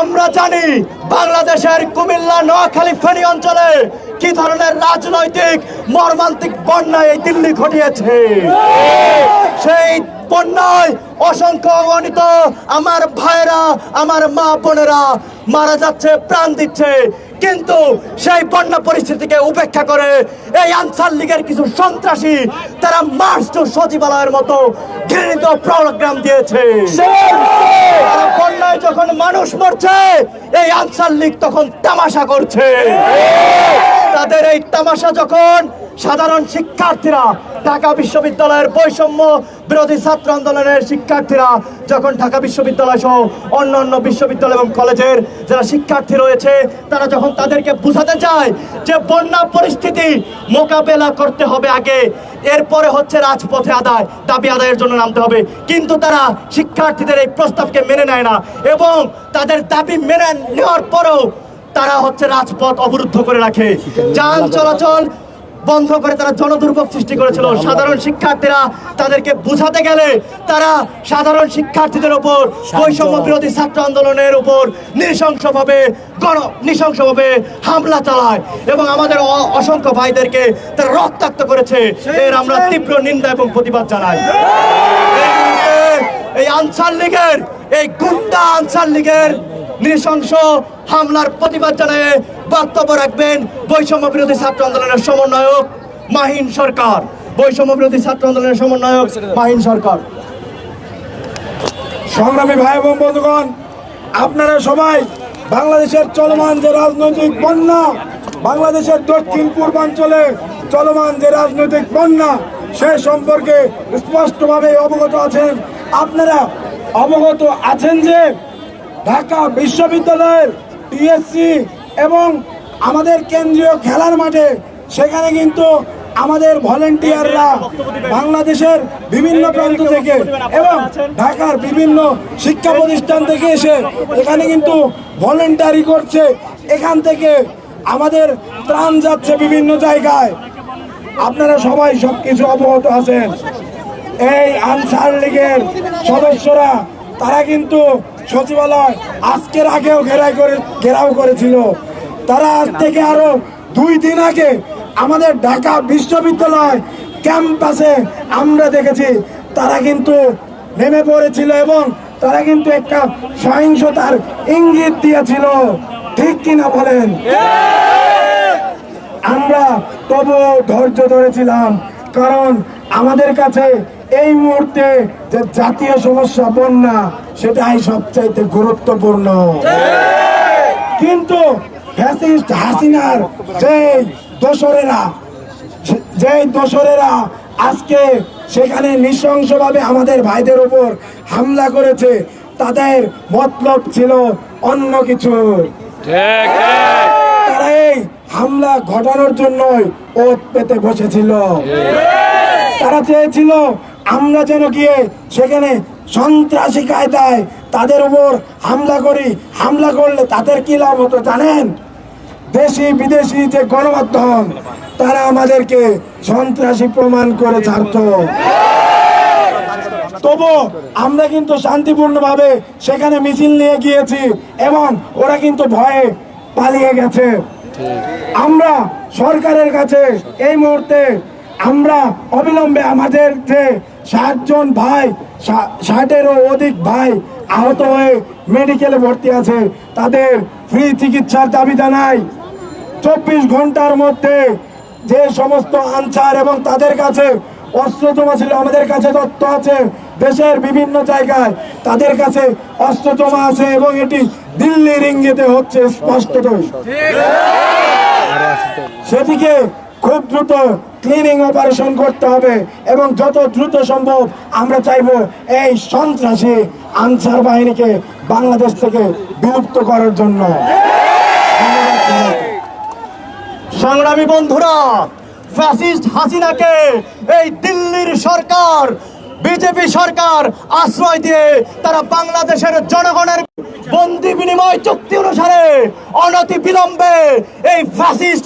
আমরা জানি বাংলাদেশের কুমিল্লা, নোয়াখালী, ফেনী অঞ্চলে কি ধরনের রাজনৈতিক মর্মান্তিক বন্যা এই দিল্লি ঘটিয়েছে। সেই বন্যায় অসংখ্য অগণিত আমার ভাইরা আমার মা বোনেরা মারা যাচ্ছে, প্রাণ দিচ্ছে। কিন্তু সেই বন্যা পরিস্থিতিকে উপেক্ষা করে এই আনসার লীগের কিছু সন্ত্রাসী তারা মার্চ টু সচিবালয়ের মতো ঘৃণিত প্রোগ্রাম দিয়েছে। বন্যায় যখন মানুষ মরছে এই আনসার লীগ তখন তামাশা করছে। তাদের এই তামাশা যখন সাধারণ শিক্ষার্থীরা ঢাকা বিশ্ববিদ্যালয়ের বৈষম্য বিরোধী ছাত্র আন্দোলনের শিক্ষার্থীরা যখন ঢাকা বিশ্ববিদ্যালয় সহ অন্য অন্য বিশ্ববিদ্যালয় এবং কলেজের যারা শিক্ষার্থী রয়েছে, তারা যখন তাদেরকে বোঝাতে চায় যে বন্যা পরিস্থিতি মোকাবেলা করতে হবে আগে, এরপরে হচ্ছে রাজপথে আদায়, দাবি আদায়ের জন্য নামতে হবে। কিন্তু তারা শিক্ষার্থীদের এই প্রস্তাবকে মেনে নেয় না এবং তাদের দাবি মেনে নেওয়ার পরেও তারা হচ্ছে রাজপথ অবরুদ্ধ করে রাখে। যান চলাচল বন্ধ করে তারা জনদুর্ভোগ সৃষ্টি করেছিল। সাধারণ শিক্ষার্থীরা তাদেরকে বুঝাতে গেলে তারা সাধারণ শিক্ষার্থীদের উপর বৈষম্য বিরোধী ছাত্র আন্দোলনের উপর নৃশংসভাবে গণ নৃশংসভাবে হামলা চালায় এবং আমাদের অসংখ্য ভাইদেরকে তারা রক্তাক্ত করেছে। এর আমরা তীব্র নিন্দা এবং প্রতিবাদ জানাই। এই এই আনসার লীগের এই গুন্ডা আনসার লীগের নৃশংস হামলার প্রতিবাদ জানিয়ে বক্তব্য রাখবেন বৈষম্য বিরোধী ছাত্র আন্দোলনের সমন্বয়ক মাহিন সরকার। বৈষম্য বিরোধী ছাত্র আন্দোলনের সমন্বয়ক মাহিন সরকার। সংগ্রামী ভাই এবং বন্ধুগণ, আপনারা সবাই বাংলাদেশের চলমান যে রাজনৈতিক বন্যা, বাংলাদেশের দক্ষিণ পূর্বাঞ্চলে চলমান যে রাজনৈতিক বন্যা, সে সম্পর্কে স্পষ্টভাবে অবগত আছেন। আপনারা অবগত আছেন যে ঢাকা বিশ্ববিদ্যালয়ের টিএসসি এবং আমাদের কেন্দ্রীয় খেলার মাঠে সেখানে কিন্তু আমাদের ভলেন্টিয়াররা বাংলাদেশের বিভিন্ন প্রান্ত থেকে এবং ঢাকার বিভিন্ন শিক্ষা প্রতিষ্ঠান থেকে এসে এখানে কিন্তু ভলেন্টারি করছে। এখান থেকে আমাদের ত্রাণ যাচ্ছে বিভিন্ন জায়গায়। আপনারা সবাই সব কিছু অবগত আছেন। এই আনসার লীগের সদস্যরা, তারা কিন্তু সচিবালয় আজকের আগেও ঘেরাই করে, ঘেরাও করেছিল। তারা আজ থেকে আরও দুই দিন আগে আমাদের ঢাকা বিশ্ববিদ্যালয় ক্যাম্পাসে আমরা দেখেছি, তারা কিন্তু নেমে পড়েছিল এবং তারা কিন্তু একটা সহিংসতার ইঙ্গিত দিয়েছিল। ঠিক কিনা বলেন? আমরা তবু ধৈর্য ধরেছিলাম, কারণ আমাদের কাছে এই মুহূর্তে যে জাতীয় সমস্যা, বন্যা সেটাই সবচাইতে গুরুত্বপূর্ণ। কিন্তু ফ্যাসিস্ট হাসিনার যে দোসরেরা যে দোসরেরা আজকে সেখানে নৃশংসভাবে আমাদের ভাইদের উপর হামলা করেছে তাদের মতলব ছিল অন্য কিছু। তারা এই হামলা ঘটানোর জন্যই ওত পেতে বসেছিল। তারা চেয়েছিল আমরা যেন গিয়ে সেখানে সন্ত্রাসী কায়দায় তাদের উপর হামলা করি, হামলা করলে তাদের কি লাভ হতো জানেন? দেশি, বিদেশি যে গণমাধ্যম, তারা আমাদেরকে সন্ত্রাসী প্রমাণ করে ছাড়তো। তবু আমরা কিন্তু শান্তিপূর্ণভাবে সেখানে মিছিল নিয়ে গিয়েছি এবং ওরা কিন্তু ভয়ে পালিয়ে গেছে। আমরা সরকারের কাছে এই মুহূর্তে আমরা অবিলম্বে আমাদের যে ষাটজন ভাই ষাটেরও অধিক ভাই আহত হয়ে মেডিকেলে ভর্তি আছে। তাদের ফ্রি চিকিৎসার দাবি জানাই। চব্বিশ ঘণ্টার মধ্যে যে সমস্ত আনসার এবং তাদের কাছে অস্ত্র জমা ছিল আমাদের কাছে তথ্য আছে। দেশের বিভিন্ন জায়গায় তাদের কাছে অস্ত্র জমা আছে এবং এটি দিল্লির ইঙ্গিতে হচ্ছে স্পষ্টতই। সেদিকে খুব দ্রুত ক্লিনিং অপারেশন করতে হবে এবং যত দ্রুত সম্ভব আমরা চাইব এই সন্ত্রাসী আনসার বাহিনীকে বাংলাদেশ থেকে বিলুপ্ত করার জন্য। সংগ্রামী বন্ধুরা ফ্যাসিস্ট হাসিনাকে এই দিল্লির সরকার, বিজেপি সরকার আশ্রয় দিয়ে তারা বাংলাদেশের জনগণের বন্দি বিনিময় চুক্তি অনুসারে অনতি বিলম্বে এই ফ্যাসিস্ট